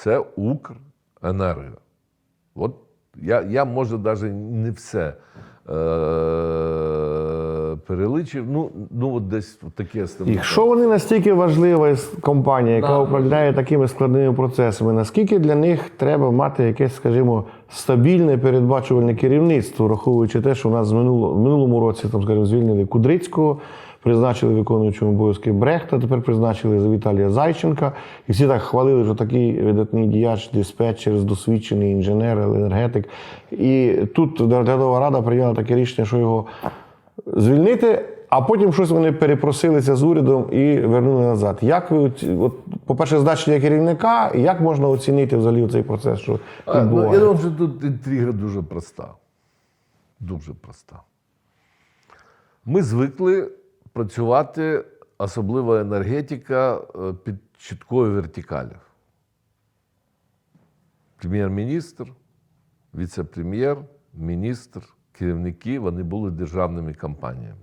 це Укренерго. От я, я може, навіть не все е- переличив. Ну, ну от десь таке основне. Якщо вони настільки важлива компанія, яка Да. управляє такими складними процесами, наскільки для них треба мати якесь, скажімо, стабільне передбачувальне керівництво, враховуючи те, що у нас з минуло, в минулому році там, скажімо, звільнили Кудрицького, призначили виконуючим обов'язки Брехта, тепер призначили за Віталія Зайченка. І всі так хвалили, що такий видатний діяч, диспетчер, досвідчений інженер, енергетик. І тут наглядова рада прийняла таке рішення, що його звільнити, а потім щось вони перепросилися з урядом і вернули назад. Як ви от, по-перше, значення керівника, як можна оцінити взагалі цей процес, що А, ну, я думаю, що тут інтрига дуже проста. Дуже проста. Ми звикли працювати, особливо енергетика, е, під чіткою вертикалю. Прем'єр-міністр, віце-прем'єр, міністр, керівники вони були державними компаніями.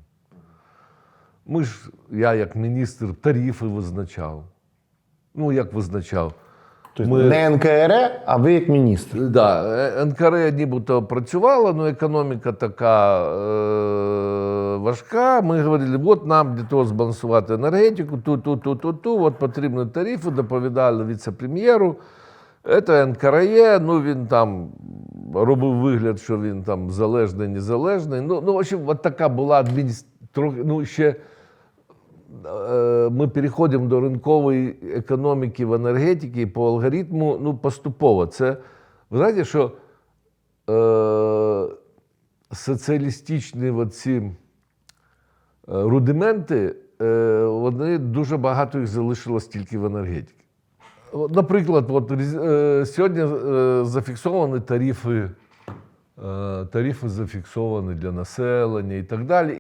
Ми ж, я як міністр тарифи визначав. Ну, як визначав? Тобто ми- не НКРЕ, а ви як міністр. Да, е, НКР нібито працювала, але економіка така е, важка. Ми говорили, от нам для того збалансувати енергетику, ту, ту, ту, ту, ту, от потрібні тарифи, доповідали віце-прем'єру. Це НКРЕ, ну він там робив вигляд, що він там залежний, незалежний. Ну, ну в общем, от така була трохи, ну, ще е, ми переходимо до ринкової економіки в енергетиці по алгоритму ну, поступово. Це, ви знаєте, що е, соціалістичні оці е, рудименти, е, вони дуже багато їх залишилось тільки в енергетиці. Наприклад, от, е, сьогодні е, зафіксовані тарифи, е, тарифи зафіксовані для населення і так далі.